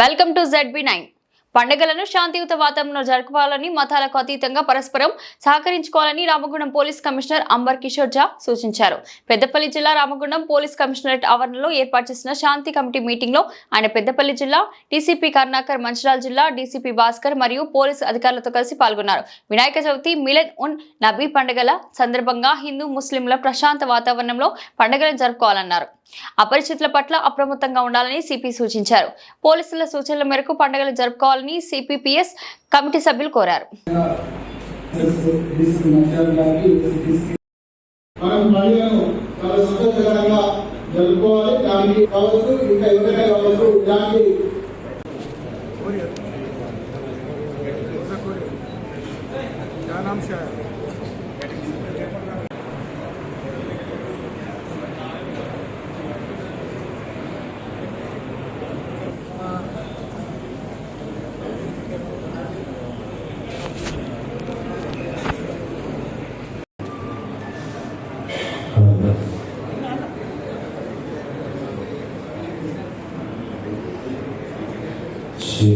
Welcome to ZB nine. పండుగలను శాంతియుత వాతావరణంలో జరుపుకోవాలని మతాలకు అతీతంగా పరస్పరం సహకరించుకోవాలని రామగుండం పోలీస్ కమిషనర్ అంబర్ కిషోర్ జా సూచించారు. పెద్దపల్లి జిల్లా రామగుండం పోలీస్ కమిషనరేట్ ఆవరణలో ఏర్పాటు చేసిన శాంతి కమిటీ మీటింగ్లో ఆయన పెద్దపల్లి జిల్లా డీసీపీ కరుణాకర్ మంచిరాల్ జిల్లా డీసీపీ భాస్కర్ మరియు పోలీసు అధికారులతో కలిసి పాల్గొన్నారు. వినాయక చవితి మిలన్ ఉన్ నబీ పండుగల సందర్భంగా హిందూ ముస్లింల ప్రశాంత వాతావరణంలో పండుగలను జరుపుకోవాలన్నారు. అపరిచితుల పట్ల అప్రమత్తంగా ఉండాలని సిపి సూచించారు పోలీసుల సూచనల మేరకు పండుగలు జరుపుకోవాలని సిపిపిఎస్ కమిటీ సభ్యులు కోరారు మనం పండుగను చాలా సంతోషకరంగా జరుపుకోవాలి దానికి కావచ్చు ఇంకా ఎవరైనా కావచ్చు ఇలాంటి क्या नाम से आया 是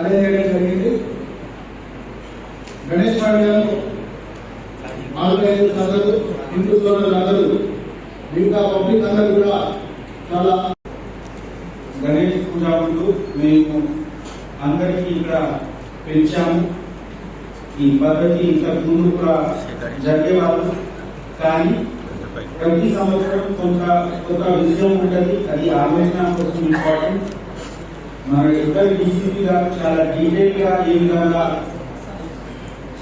అదే చేయడం జరిగింది. గణేష్ పండుగను ఆర్గనైజర్స్ అందరూ హిందూ సోదరులు అందరూ మిగతా పబ్లిక్ అందరూ కూడా చాలా గణేష్ పూజ ముందు మేము అందరికీ ఇక్కడ పెంచాము. ఈ పద్ధతి ఇంతకు ముందు కూడా జరిగేవాళ్ళు. కానీ ప్రతి సంవత్సరం కొంత కొంత విజయం ఉంటుంది. అది ఆలోచన కోసం ఇంపార్టెంట్. మన ఇద్దరు డీసీపీ గారు చాలా డీటెయిల్గా ఏ విధంగా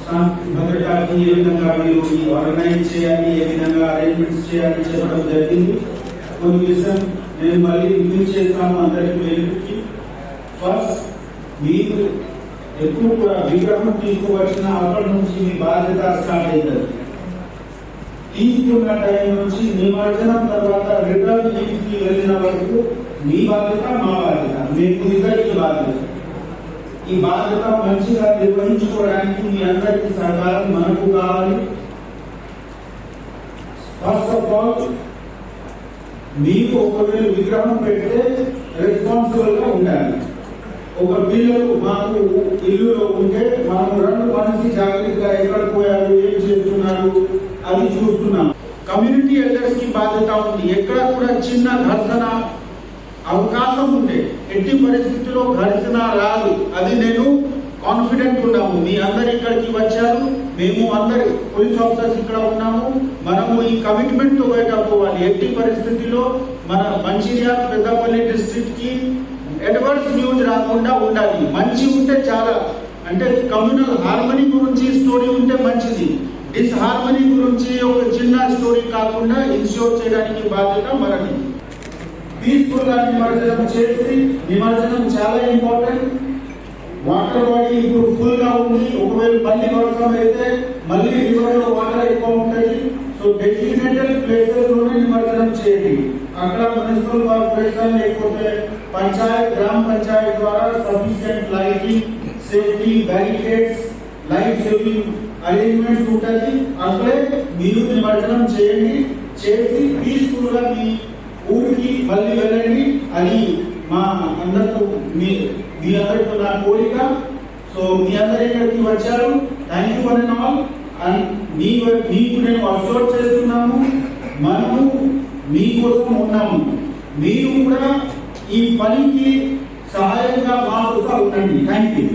శాంతి భద్రతకి ఏ విధంగా మీరు ఆర్గనైజ్ చేయాలి ఏ విధంగా అరేంజ్మెంట్స్ చేయాలి చెప్పడం జరిగింది. కొన్ని విషయం నేను మళ్ళీ రివ్యూ చేస్తాను అందరికి వెళ్ళి ఫస్ట్ మీరు ఎప్పుడు కూడా విగ్రహం తీసుకువచ్చిన అప్పటి నుంచి మీ బాధ్యత స్టార్ట్ అవుతుంది తీసుకున్న టైం నుంచి నిమజ్జనం తర్వాత రిటర్న్ ఇంటికి వెళ్ళిన వరకు మీ బాధ్యత మా బాధ్యత. మీకు ఇద్దరికి బాధ్యత ఈ బాధ్యత మంచిగా నిర్వహించుకోవడానికి మీ అందరికీ సహకారం మనకు కావాలి ఫస్ట్ ఆఫ్ ఆల్ మీకు ఒకవేళ విగ్రహం పెడితే రెస్పాన్సిబుల్గా ఉండాలి ఒక పిల్లలు మాకు ఇల్లులో ఉంటే మనం రెండు మనిషి జాగ్రత్తగా ఎక్కడ పోయారు ఏం చేస్తున్నారు అది చూస్తున్నాం కమ్యూనిటీ ఎల్డర్స్కి బాధ్యత ఉంది ఎక్కడ కూడా చిన్న ఘర్షణ అవకాశం ఉండే. ఎట్టి పరిస్థితిలో ఘర్షణ రాదు. అది నేను కాన్ఫిడెంట్ ఉన్నాము. మీ అందరు ఇక్కడికి వచ్చారు. మేము అందరు పోలీస్ ఆఫీసర్స్ ఇక్కడ ఉన్నాము. మనము ఈ కమిట్మెంట్తో బయట పోవాలి ఎట్టి పరిస్థితిలో మన మంచిర్యాల పెద్దపల్లి డిస్ట్రిక్ట్కి అడ్వర్స్ న్యూస్ రాకుండా ఉండాలి. మంచి ఉంటే చాలా. అంటే కమ్యూనల్ హార్మనీ గురించి స్టోరీ ఉంటే మంచిది. డిస్హార్మనీ గురించి ఒక చిన్న స్టోరీ కాకుండా ఇన్ష్యూర్ చేయడానికి బాధ్యత మనది. పీస్ఫుల్ నిమజ్జనం చేసి నిమజ్జనం చాలా ఇంపార్టెంట్. వాటర్ బాడీ ఇప్పుడు ఫుల్గా ఉంది. ఒకవేళ మళ్ళీ వర్షం అయితే మళ్ళీ రివర్ వాటర్ ఎక్కువ ఉంటుంది సో డెసిగ్నేటెడ్ ప్లేసెస్లోనే నిమజ్జనం చేయండి. అక్కడ మున్సిపల్ కార్పొరేషన్ లేకపోతే పంచాయత్ గ్రామ పంచాయత్ ద్వారా sufficient lighting safety barricades life saving arrangements ఉంటుంది. అక్కడే మీరు నిమజ్జనం చేయండి. చేసి పీస్ఫుల్గా మీ ఊరికి మళ్ళీ వెళ్ళండి అది మా అందరితో మీ మీ అందరితో నా కోరిక. సో మీ అందరు ఇక్కడికి వచ్చారు. Thank you one and all and మీ మీకు నేను అబ్జర్వ్ చేస్తున్నాము. మనము మీకోసం ఉన్నాము. మీరు కూడా ఈ పనికి సహాయంగా మా కోసం ఉండండి. Thank you